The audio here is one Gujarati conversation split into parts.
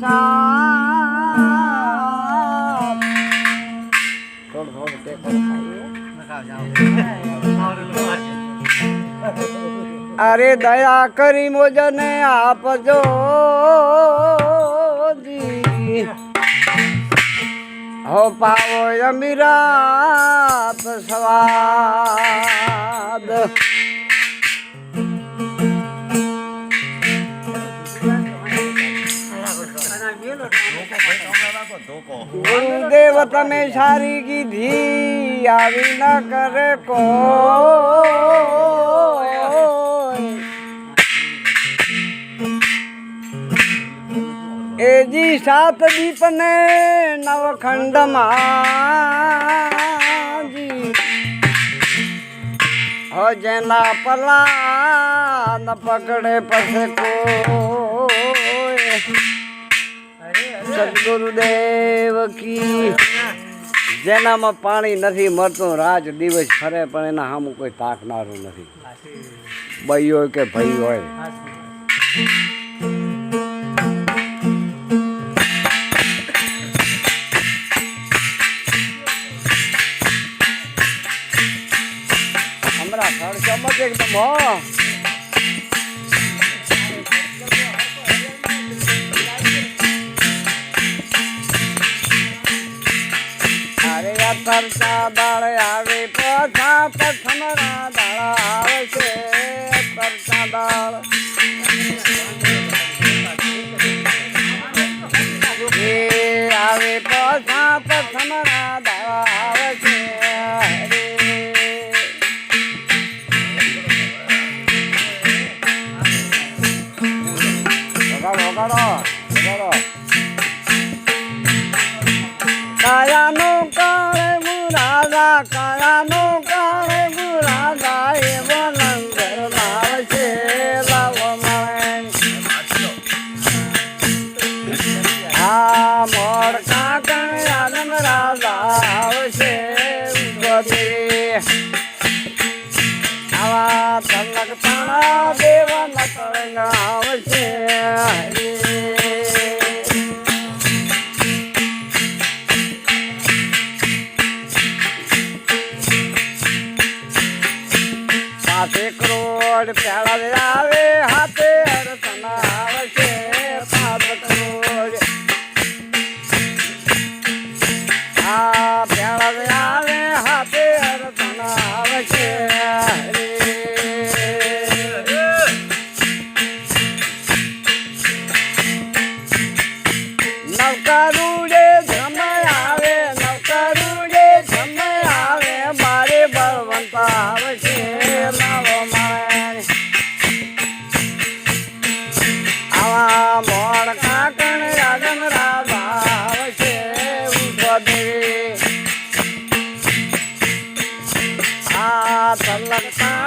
સાપ થોડું થોડું ટેકો અરે દયા કરી મોજને આપજો હો પાવો અમીરા સ્વાદ. ગુરુદેવ તમે સારી કીધી આવી ના કરે કો એજી સાત દીપ ને નવખંડમાં જેના પલા ન પકડે પછી કોઈ. સદગુરુદેવ જેનામાં પાણી નથી મળતું, રાત દિવસ ફરે, પણ એના સામું કોઈ તાકનારું નથી. ભાઈ હોય કે ભાઈ હોય. હમણાં ખર્ચો મત એકદમ, હો. અરે તરતા દાળ આવે પછા પથમરા દાળ આવે છે. તરતા દાળ એ આવે પછા પથમરા દાળ આવે છે. અરે વગાડો વગાડો વગાડો કાયાનો બધી આવા તલક તાણા દેવા નકળ આવશે. પાસે કરોડ પેળા નવકારું રે જમય આવે નવકારું રે જમય આવે. મારે બળવંત આવશે, લાવો મારે. આવા મોડ કાકણ રાજન રાધા આવશે ઉભદેવી આ તલક તાળા દેવન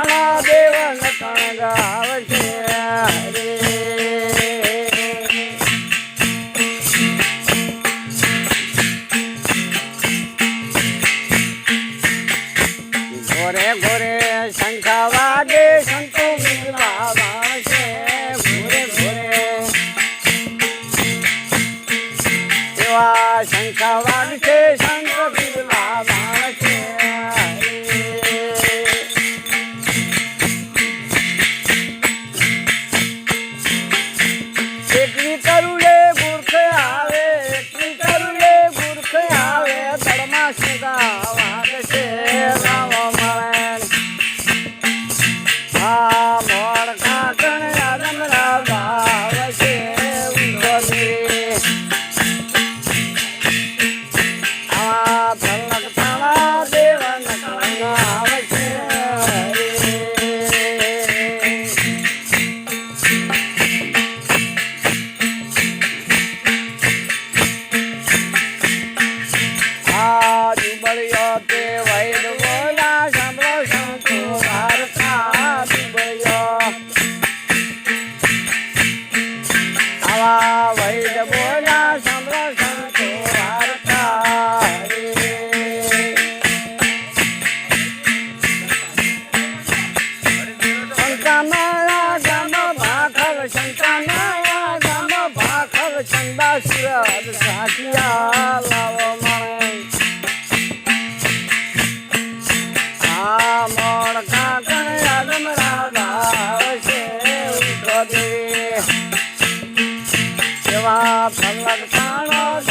સેવા ભગવાન